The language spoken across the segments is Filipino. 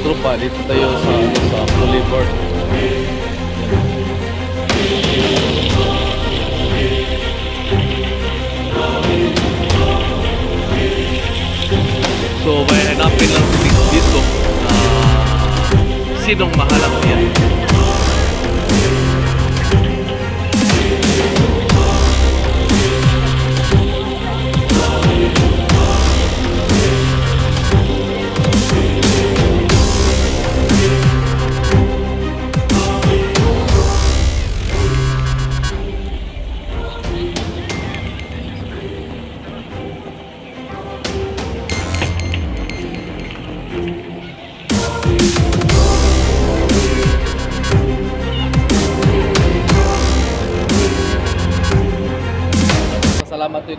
tropa, dito tayo sa, sa Boulevard. So, may hanapin lang dito, na sinong mahalap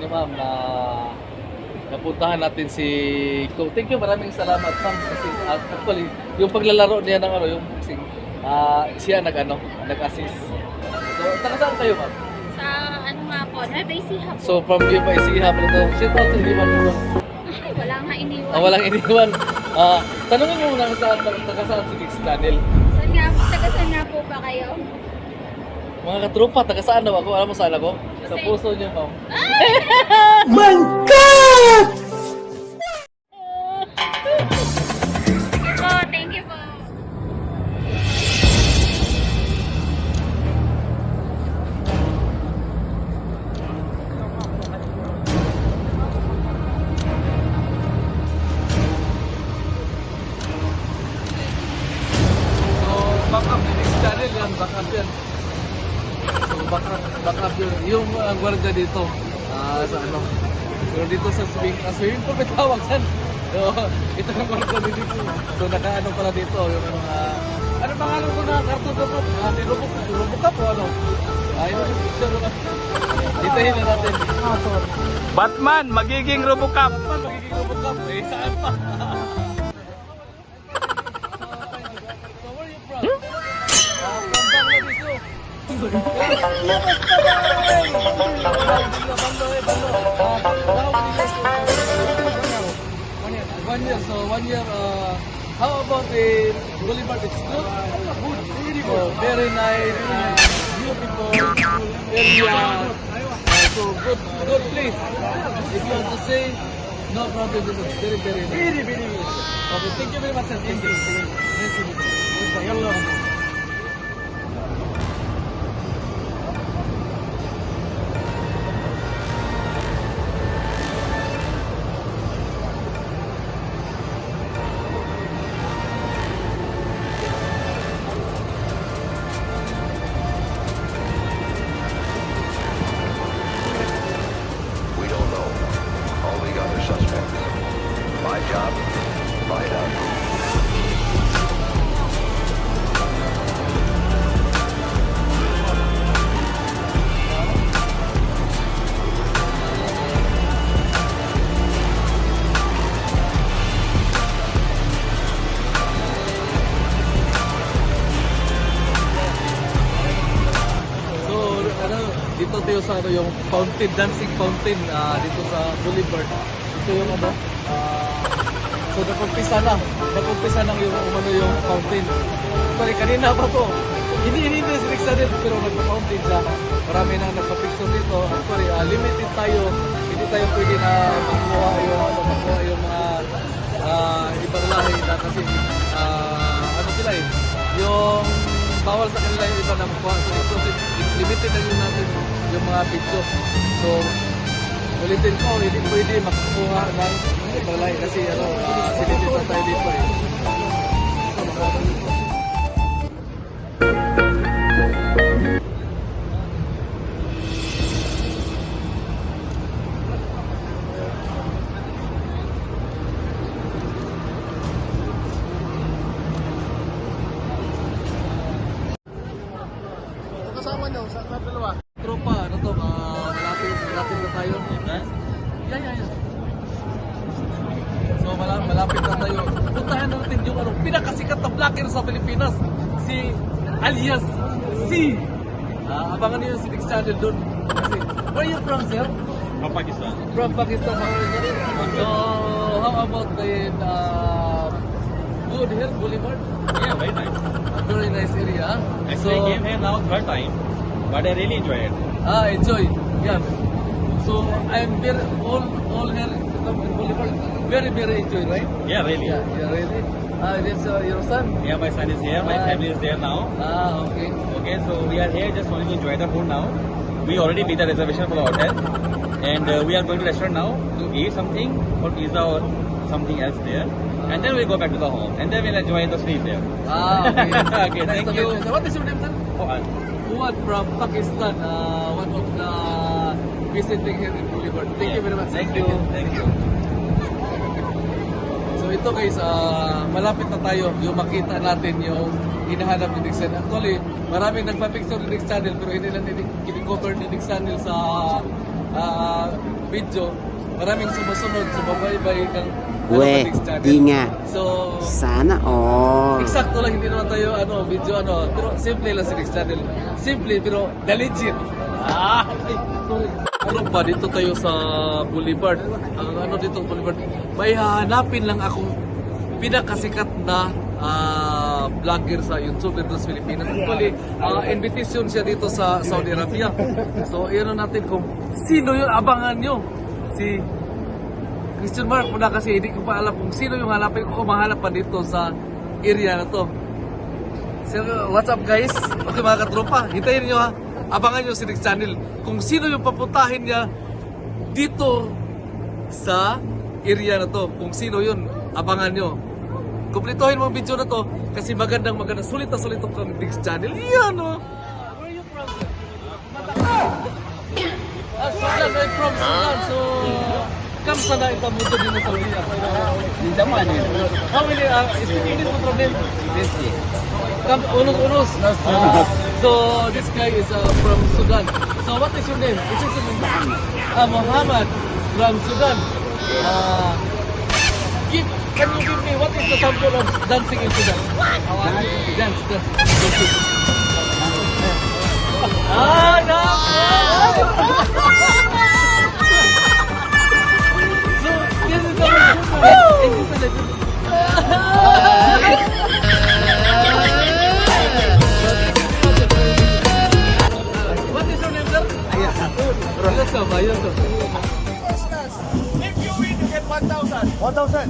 ni ma'am na napuntahan natin si Ko. Thank you, maraming salamat ma'am kasi uh, actually yung paglalaro niya ng ano yung boxing ah siya nag ano, nag-assist. So, taga saan kayo ma'am? Sa ano nga po, Nueva Ecija po. So from Viva Ecija pa to. Shout out to Viva bro. Ay, wala nga iniwan. Ah, walang iniwan. Ah, tanungin mo muna saan taga saan si Kicks Daniel. Saan nga, taga saan nga po ba kayo? Mga katropa, taga saan daw ako? Alam mo saan ako? Sa puso niyo, ma'am. Sige po, thank you po. So, backup ni Kicks Daniel yan, backup yan. So, backup, backup yun. Yung uh, gwardiya dito, ah, sa ano, pero dito sa swing, uh, swimming pool may tawag yan. So, ito ang gwardiya dito. So, nakaano pala dito, yung ano, ah, ano pangalan ko na karton ko? Ah, si Robok, Robocop o ano? Ah, yun yung picture. Dito yun na natin. Batman, magiging Robocop. Pa magiging Robocop? Eh, saan pa? Ah, Bangladesh, oh. One year, so one year, uh, how about the Boulevard? It's good? Good, very good. Very nice, beautiful, very, uh, so good, good place. If you want to say, no problem, very, very. Very, very. Okay, thank you very much. Thank you. Meet you. Ano, yung fountain, dancing fountain ah, dito sa Boulevard. Ito yung ano, ah, so nakumpisa na, nakumpisa na yung umano yung fountain. Sorry, kanina pa to. Hindi, hindi na siniksa din, pero nagpa-fountain siya. Marami nang nagpa-picture dito. Sorry, ah, limited tayo. Hindi tayo pwede na makuha yung, ano, makuha yung mga ah, ibang lahi na kasi ah, ano sila eh, yung bawal sa kanila yung iba na makuha. So ito, limited na yun natin yung mga video. So, ulitin ko, hindi pwede makakuha ng lahi kasi ano, uh, sinitita tayo dito eh. So malapit, na tayo. Puntahan natin yung ano, pinakasikat na vlogger sa Pilipinas. Si alias si. Ah, abangan niyo si Nick Channel doon. Kasi, where you from, sir? Pakistan. From Pakistan. So, how about the uh, good here, Boulevard? Yeah, very nice. A very nice area. Actually, I came here now third time, but I really enjoy it. Ah, enjoy. Yeah. So I'm very all all here. Very very enjoy, right? Yeah, really. Yeah, yeah, really. Ah, this uh, your son. Yeah, my son is here. My Ah. family is there now. Ah, okay. Okay, so we are here just only to enjoy the food now. We already made the reservation for the hotel, and uh, we are going to restaurant now to eat something or pizza or something else there, and then we'll go back to the home, and then we'll enjoy the sleep there. Ah, okay. Okay, thank you. What is your name, sir? Fuad. Fuad from Pakistan. Uh, one of the visiting here in Boulevard. Thank you very much. Thank you. Thank you. So ito guys, ah, malapit na tayo yung makita natin yung hinahanap ni Nick Channel. Actually, maraming nagpa-picture ni Nick Channel pero hindi lang kini-cover ni Nick Channel sa ah, video. Maraming sumusunod, sumabaybay ng ano, We, Nick Channel. di nga. So, Sana all. Eksakto lang, hindi naman tayo ano, video ano, pero simple lang si Next Channel. Simple pero the legit. Ah! Sorry. Ano ba, dito tayo sa Boulevard. Ang ano dito Boulevard, may hahanapin lang akong pinakasikat na ah, vlogger sa YouTube dito sa Pilipinas. Actually, ah, invitation siya dito sa Saudi Arabia. So, iyan natin kung sino yung abangan nyo. Si Question mark muna kasi hindi ko pa alam kung sino yung hanapin ko o pa dito sa area na to. So, what's up guys? Okay mga katropa, hintayin nyo ha. Abangan nyo si Nick Channel. Kung sino yung papuntahin niya dito sa area na to. Kung sino yun, abangan nyo. Kumplituhin mo ang video na to kasi magandang magandang sulit na sulit ang Nick Channel. Yan o. Where are you from? Ah, Sudan, I'm from Sudan. So, kamusta na ito mundo din sa Saudi? Hindi man yun. How many uh, speak English mo problem? Yes, Come unos unos. Uh, so this guy is uh, from Sudan. So what is your name? Is this your name? Uh, Muhammad from Sudan. Uh, give, can you give me what is the sample of dancing in Sudan? Dance, dance. dance. Ayasa. Ayasa, If you win, you get 1,000. 1,000.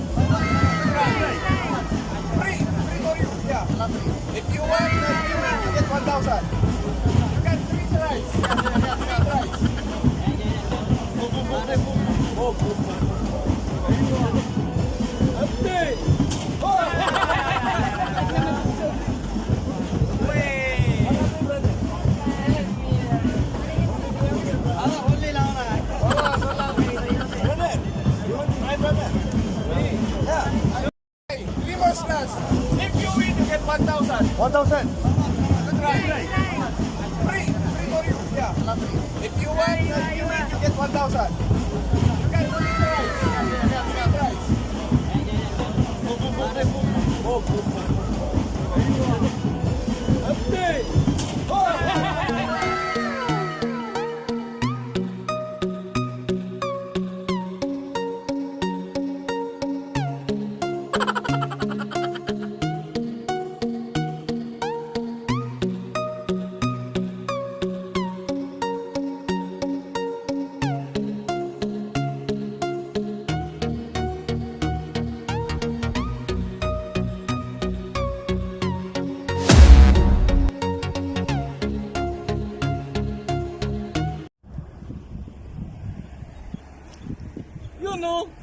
Free. Free for you. Yeah. If you win, you get 1,000. You three tries. Three tries. 1,000. 1,000. Try. Free. Free for. If you win, if you win, you get 1,000. You get three tries. Three tries. You know,